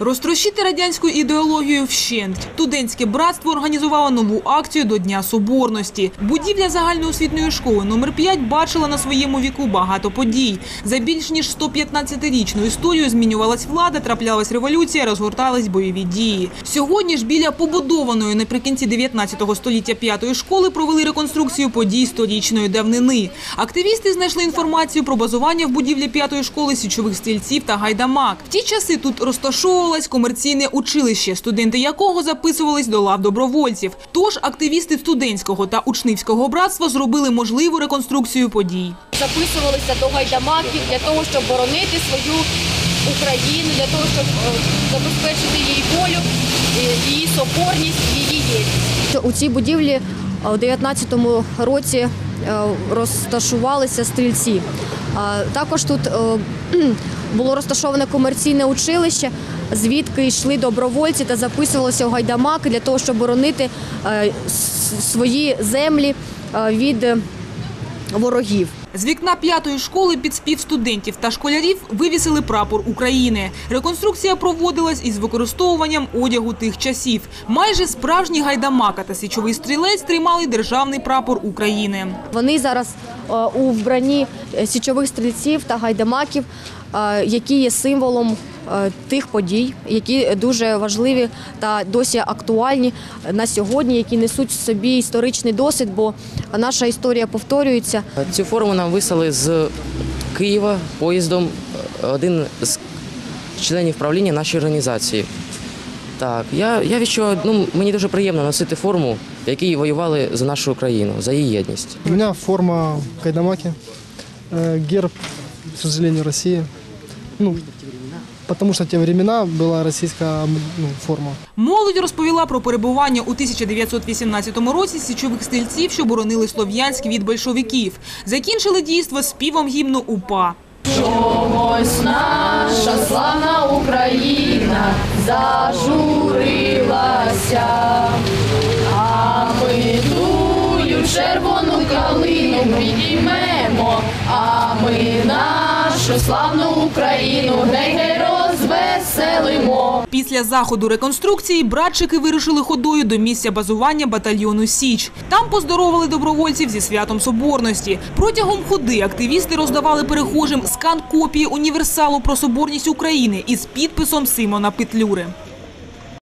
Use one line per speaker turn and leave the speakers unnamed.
Розтрощити радянську ідеологію вщент. Студентське братство організувало нову акцію до Дня Соборності. Будівля загальноосвітньої школи номер 5 бачила на своєму віку багато подій. За більш ніж 115-річну історію змінювалась влада, траплялась революція, розгортались бойові дії. Сьогодні ж біля побудованої наприкінці 19 століття п'ятої школи провели реконструкцію подій сторічної давнини. Активісти знайшли інформацію про базування в будівлі п'ятої школи січових стрільців та гайдамак. В ті часи тут розташовувалось комерційне училище, студенти якого записувались до лав добровольців. Тож активісти студентського та учнівського братства зробили можливу реконструкцію подій.
записувалися до гайдамаків для того, щоб боронити свою Україну, для того, щоб е, забезпечити її волю, е, її соборність, її єдність.
У цій будівлі е, у 19-му році е, розташувалися стрільці. Також тут е, було розташоване комерційне училище, звідки йшли добровольці та записувалися у гайдамаки для того, щоб боронити е, свої землі е, від е, ворогів.
З вікна п'ятої школи під спів студентів та школярів вивісили прапор України. Реконструкція проводилась із використовуванням одягу тих часів. Майже справжні гайдамака та січовий стрілець тримали державний прапор України.
Вони зараз у вбранні січових стрільців та гайдамаків, які є символом е, тих подій, які дуже важливі та досі актуальні на сьогодні, які несуть в собі історичний досвід, бо наша історія повторюється.
Цю форму нам вислали з Києва поїздом е, один з членів правління нашої організації. Так, я, я відчуваю, ну, мені дуже приємно носити форму, в якій воювали за нашу країну, за її єдність.
У меня форма Кайдамаки, герб, к сожалению, России. Ну, потому что в те времена была российская м, ну, форма.
Молодь розповіла про перебування у 1918 році січових стрільців, що боронили Слов'янськ від большевиків. Закінчили дійство співом гімну УПА.
Ось наша славна Україна зажурилася, а ми тую червону калину підіймемо, а ми нашу славну Україну гей-гей розвеселимо.
Після заходу реконструкції братчики вирушили ходою до місця базування батальйону Січ. Там поздоровили добровольців зі святом Соборності. Протягом ходи активісти роздавали перехожим скан копії універсалу про соборність України із підписом Симона Петлюри.